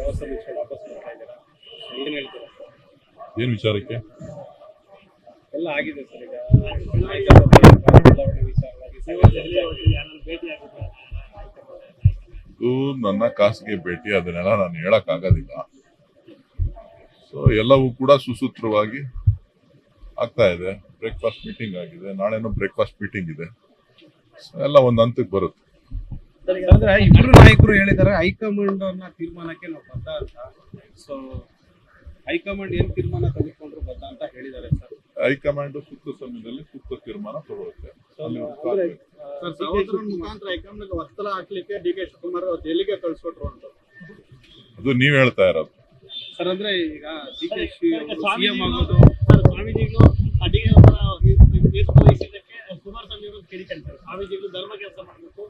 ಪ್ರವಾಸ ಮುಗಿಸ್ಕೊಂಡು ವಾಪಸ್ ಬರ್ತಾ ಇದ್ದೀರಾ? ಏನ್ ಹೇಳ್ತೀರಾ? ಏನು ವಿಚಾರಕ್ಕೆ? ಎಲ್ಲ ಆಗಿದೆ ಸರ್ ಈಗ. ಹೈಕಮಾಂಡ್ ಬದಲಾವಣೆ ವಿಚಾರವಾಗಿ ಇದು ನನ್ನ ಖಾಸಗಿ ಭೇಟಿ ಅದನ್ನೆಲ್ಲ ನಾನು ಹೇಳಕ್ ಆಗೋದಿಲ್ಲ ಸೊ ಎಲ್ಲವೂ ಕೂಡ ಸುಸೂತ್ರವಾಗಿ ಆಗ್ತಾ ಇದೆ. ಬ್ರೇಕ್ಫಾಸ್ಟ್ ಮೀಟಿಂಗ್ ಆಗಿದೆ. ನಾಳೆನೂ ಬ್ರೇಕ್ಫಾಸ್ಟ್ ಮೀಟಿಂಗ್ ಇದೆ. ಎಲ್ಲ ಒಂದು ಹಂತಕ್ಕೆ ಬರುತ್ತೆ. ಅಂದ್ರೆ ಇಬ್ರು ನಾಯಕರು ಹೇಳಿದ್ದಾರೆ ಹೈಕಮಾಂಡ್ ಅನ್ನ ತೀರ್ಮಾನಕ್ಕೆ ನಾವು ಬದ್ಧ ಅಂತ ಸೊ ಹೈಕಮಾಂಡ್ ಏನ್ ತೀರ್ಮಾನ ತೆಗೆದುಕೊಂಡ್ರು ಬದ್ಧ ಅಂತ ಹೇಳಿದ್ದಾರೆ ಸರ್ ಹೈಕಮಾಂಡ್ ಸೂಕ್ತ ಸಮಯದಲ್ಲಿ ಸೂಕ್ತ ತೀರ್ಮಾನ ತಗೊಳುತ್ತೆ ಮುಖಾಂತರ ಹೈಕಮಾಂಡ್ ಒತ್ತಡ ಹಾಕ್ಲಿಕ್ಕೆ ಡಿ ಕೆ ಶಿವಕುಮಾರ್ ಅವ್ರು ದೆಹಲಿಗೆ ಕಳ್ಸಿಕೊಟ್ರು ಅಂತ ಅದು ನೀವ್ ಹೇಳ್ತಾ ಇರೋದು ಸರ್ ಅಂದ್ರೆ ಈಗ ಡಿ ಕೆ ಸಿಎಂ ಆಗೋದು ಸರ್ ಸ್ವಾಮೀಜಿಗಳು ಅಡಿಗೆ ಕುಮಾರಸ್ವಾಮಿ ಅವರು ಕಿಡಿಕಾಡ್ತಾರೆ ಸ್ವಾಮೀಜಿಗಳು ಧರ್ಮ ಕೆಲಸ ಮಾಡಬೇಕು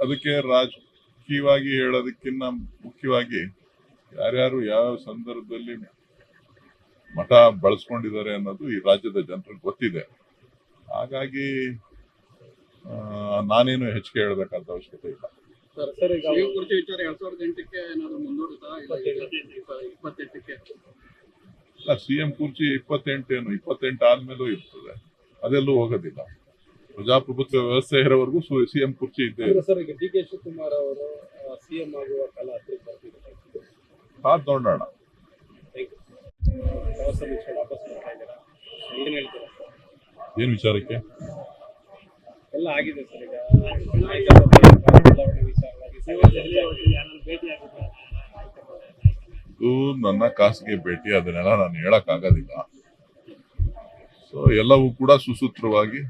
ಅದಕ್ಕೆ ರಾಜಕೀಯವಾಗಿ ಹೇಳೋದಕ್ಕಿಂತ ಮುಖ್ಯವಾಗಿ ಯಾರ್ಯಾರು ಯಾವ ಸಂದರ್ಭದಲ್ಲಿ ಮಠ ಬಳಸ್ಕೊಂಡಿದ್ದಾರೆ ಅನ್ನೋದು ಈ ರಾಜ್ಯದ ಜನರಿಗೆ ಗೊತ್ತಿದೆ. ಹಾಗಾಗಿ ನಾನೇನು ಹೆಚ್ಚಿಗೆ ಹೇಳಬೇಕಾದ ಅವಶ್ಯಕತೆ ಇಲ್ಲ. ಸರ್ ಸರ್ ಈಗ ಸಿಎಂ ಕುರ್ಚಿ ಇಪ್ಪತ್ತೆಂಟೇನು ಇಪ್ಪತ್ತೆಂಟು ಆದ್ಮೇಲೂ ಇರ್ತದೆ. ಅದೆಲ್ಲೂ ಹೋಗೋದಿಲ್ಲ. ಪ್ರಜಾಪ್ರಭುತ್ವ ವ್ಯವಸ್ಥೆ ಇರೋವರೆಗೂ ಸಿ ಎಂ ಕುರ್ಚಿ ಇದ್ದೇ ಸರ್ ಈಗ ಡಿ ಕೆ ಶಿವಕುಮಾರ್ ಅವರು ಸಿಎಂ ಆಗುವ ಕಾಲ ಹತ್ತಿರ ಬರ್ತಿದೆ. ಕಾದ್ ನೋಡೋಣ. ಏನ್ ಹೇಳ್ತೀರಾ ಸರ್ ಏನ್ ವಿಚಾರಕ್ಕೆ? ಎಲ್ಲ ಆಗಿದೆ ಸರ್ ಈಗ ನನ್ನ ಖಾಸಗಿ ಭೇಟಿ ಅದನ್ನೆಲ್ಲ ನಾನು ಹೇಳಕ್ ಆಗೋದಿಲ್ಲ ಸೊ ಎಲ್ಲವೂ ಕೂಡ ಸುಸೂತ್ರವಾಗಿ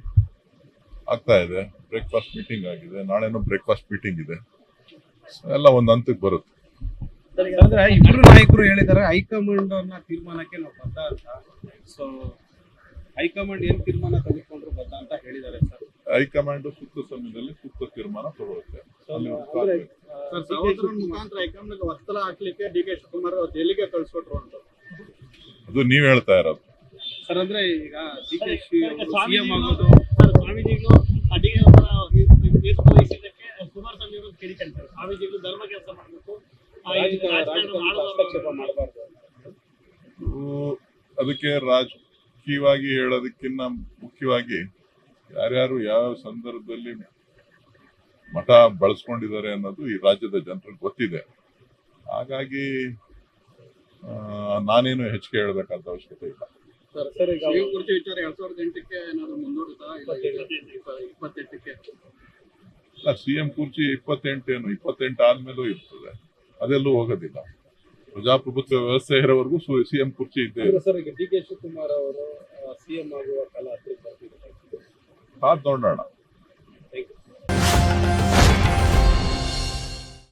ಆಗ್ತಾ ಇದೆ. ಬ್ರೇಕ್ಫಾಸ್ಟ್ ಮೀಟಿಂಗ್ ಆಗಿದೆ. ನಾಳೆನೂ ಬ್ರೇಕ್ಫಾಸ್ಟ್ ಮೀಟಿಂಗ್ ಇದೆ. ಸೊ ಎಲ್ಲ ಒಂದು ಹಂತಕ್ಕೆ ಬರುತ್ತೆ. ಅಂದ್ರೆ ಇಬ್ರು ನಾಯಕರು ಹೇಳಿದ್ದಾರೆ ಹೈಕಮಾಂಡ್ ಅನ್ನ ತೀರ್ಮಾನಕ್ಕೆ ನಾವು ಬದ್ಧ ಅಂತ. ಸೊ ಹೈಕಮಾಂಡ್ ಏನ್ ತೀರ್ಮಾನ ತೆಗೆದುಕೊಂಡ್ರು ಬದ್ಧ ಅಂತ ಹೇಳಿದ್ದಾರೆ ಸರ್. ಹೈಕಮಾಂಡ್ ಸೂಕ್ತ ಸಮಯದಲ್ಲಿ ಸೂಕ್ತ ತೀರ್ಮಾನ ತಗೊಳುತ್ತೆ. ಮುಖಾಂತರ ಹೈಕಮಾಂಡ್ ಒತ್ತಡ ಹಾಕ್ಲಿಕ್ಕೆ ಡಿ ಕೆ ಶಿವಕುಮಾರ್ ಅವ್ರು ದೆಹಲಿಗೆ ಕಳ್ಸಿಕೊಟ್ರು ಅಂತ. ಅದು ನೀವ್ ಹೇಳ್ತಾ ಇರೋದು. ಸರ್ ಅಂದ್ರೆ ಈಗ ಡಿ ಕೆ ಸಿಎಂ ಆಗೋದು. ಸರ್ ಸ್ವಾಮೀಜಿಗಳು ಅಡಿಗೆ ತೀರ್ಪು ವಹಿಸಿದ್ದಕ್ಕೆ ಕುಮಾರಸ್ವಾಮಿ ಅವರು ಕಿಡಿಕಾಡ್ತಾರೆ ಸ್ವಾಮೀಜಿಗಳು ಧರ್ಮ ಕೆಲಸ ಮಾಡಬೇಕು. ಅದಕ್ಕೆ ರಾಜಕೀಯವಾಗಿ ಹೇಳೋದಕ್ಕಿಂತ ಮುಖ್ಯವಾಗಿ ಯಾರ್ಯಾರು ಯಾವ ಸಂದರ್ಭದಲ್ಲಿ ಮಠ ಬಳಸ್ಕೊಂಡಿದ್ದಾರೆ ಅನ್ನೋದು ಈ ರಾಜ್ಯದ ಜನರಿಗೆ ಗೊತ್ತಿದೆ. ಹಾಗಾಗಿ ನಾನೇನು ಹೆಚ್ಚಿಗೆ ಹೇಳಬೇಕಾದ ಅವಶ್ಯಕತೆ ಇಲ್ಲ. ಸರ್ ಸರ್ ಈಗ ಸಿಎಂ ಕುರ್ಚಿ ವಿಚಾರ ಎರಡ್ ಸಾವಿರದ ಎಂಟಕ್ಕೆ ಏನಾದ್ರು ಮುಂದೂಡುತ್ತಾ? ಇಪ್ಪತ್ತೆಂಟಕ್ಕೆ. ಸಿ ಎಂ ಕುರ್ಚಿ ಇಪ್ಪತ್ತೆಂಟೇನು ಇಪ್ಪತ್ತೆಂಟು ಆದ್ಮೇಲೂ ಇರ್ತದೆ. ಅದೆಲ್ಲೂ ಹೋಗೋದಿಲ್ಲ. ಪ್ರಜಾಪ್ರಭುತ್ವ ವ್ಯವಸ್ಥೆ ಇರೋವರೆಗೂ ಸಿಎಂ ಕುರ್ಚಿ ಇದ್ದೇ ಸರ್ ಈಗ ಡಿ ಕೆ ಶಿವಕುಮಾರ್ ಅವರು ಸಿಎಂ ಆಗುವ ಕಾಲ ಹತ್ತಿರ ಕಾದ್ ನೋಡೋಣ.